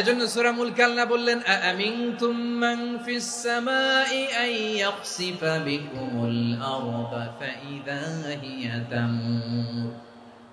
এজন্য সূরা মুলক আল্লাহ বললেন, আমিনতুম মান ফিস সামাই আন ইয়াখসিফা বিকুমুল আরদা ফাইদা হিয়া তামুর।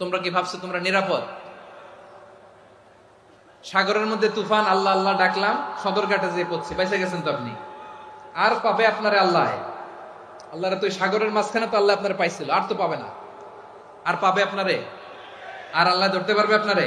তোমরা কি ভাবছ তোমরা নিরাপদ? সাগরের মধ্যে তুফান, আল্লাহ আল্লাহ ডাকলাম, সদরঘাটে যে পড়ছে পয়সা গেছেন তো আপনি? আর পাবে আপনারে আল্লাহ? আল্লাহরে তো সাগরের মাঝখানে তো আল্লাহ আপনার পাইছিল, আর তো পাবে না। আর পাবে আপনারে? আর আল্লাহ ধরতে পারবে আপনারে?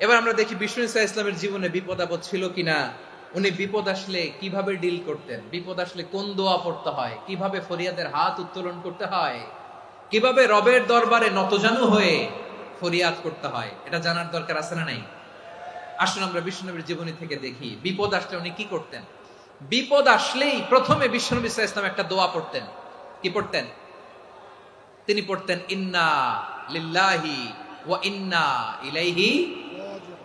এবার আমরা দেখি বিষ্ণু ইসা ইসলামের জীবনে বিপদ আপদ ছিল কিনা। উনি বিপদ আসলে কীভাবে ডিল করতেন? বিপদ আসলে কোন দোয়া পড়তে হয়? কীভাবে ফরিয়াদের হাত উত্তোলন করতে হয়? কীভাবে রবের দরবারে নতজানু হয়ে ফরিয়াদ করতে হয়? এটা জানার দরকার আছে না নাই? আসুন আমরা বিষ্ণুনবীর জীবনী থেকে দেখি, বিপদ আসলে উনি কি করতেন? বিপদ আসলেই প্রথমে বিষ্ণুনবী ইসা ইসলাম একটা দোয়া পড়তেন। কি পড়তেন? তিনি পড়তেন, ইন্না লিল্লাহি ওয়া ইন্না ইলাইহি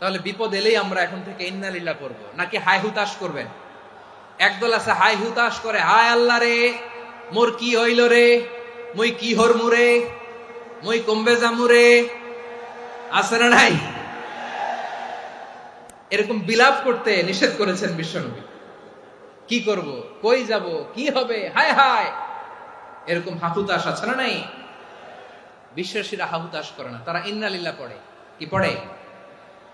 তাহলে বিপদ এলেই আমরা এখন থেকে ইন্নালিল্লাহ করব। নাকি হাই হুতাশ করবেন? একদল আছে হাই হুতাশ করে, হায় আল্লাহ রে, মোর কি হইল রে? মুই কি হর মুরে মুই কমবে জামুরে আছে না নাই? এরকম বিলাপ করতে নিষেধ করেছেন বিশ্বনবী। কি করব? কই যাব? কি হবে? হায় হায়! এরকম হাহুতাস আছে না নাই? বিশ্বাসীরা হাহুতাস করে না। তারা ইন্নালিল্লা পড়ে। কি পড়ে?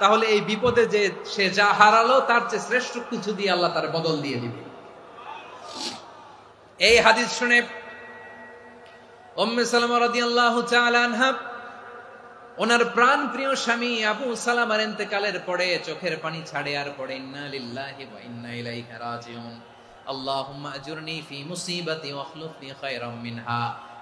তাহলে এই বিপদে যে সে যা হারালো, তার চেয়ে শ্রেষ্ঠ কিছু দিয়ে আল্লাহ তার বদল দিয়ে দিবে। এই হাদিস শুনে ওনার প্রাণ প্রিয় স্বামী আবু সালামার ইন্তেকালের পরে চোখের পানি ছাড়ে আর পড়ে, ইন্না আজুরনি ফি মুসিবাতি খায়রাম মিনহা।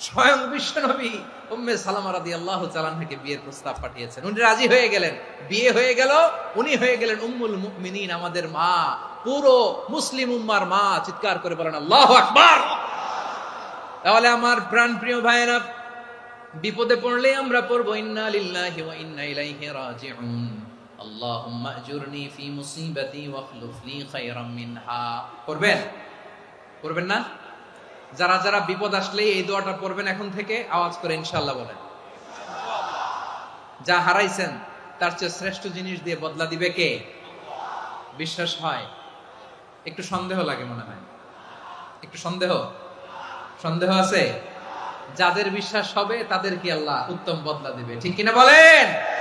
স্বয়ং বিশ্ব নবী উম্মে সালামা রাদিয়াল্লাহু তাআলা থেকে বিয়ের প্রস্তাব পাঠিয়েছেন। উনি রাজি হয়ে গেলেন। বিয়ে হয়ে গেল, উনি হয়ে গেলেন উম্মুল মুমিনিন, আমাদের মা, পুরো মুসলিম উম্মার মা, চিৎকার করে বলেন, আল্লাহু আকবার! তাহলে আমার প্রাণ প্রিয় ভাইয়েরা, বিপদে পড়লে আমরা পড়ব, ইন্না লিল্লাহি ওয়া ইন্না ইলাইহি রাজিউন। আল্লাহুম্মা আজুরনি ফি মুসিবাতি ওয়াখলুফ লি খায়রাম মিনহা। পড়বেন? পড়বেন না? যারা যারা বিপদ আসলে এই দোয়াটা পড়বেন এখন থেকে, আওয়াজ করে ইনশাআল্লাহ বলেন। যা হারাইছেন, তার চেয়ে শ্রেষ্ঠ জিনিস দিয়ে বদলা দিবে কে? বিশ্বাস হয়। একটু সন্দেহ লাগে মনে হয়। একটু সন্দেহ? সন্দেহ আছে? যাদের বিশ্বাস হবে, তাদের কি আল্লাহ উত্তম বদলা দিবে। ঠিক কিনা বলেন?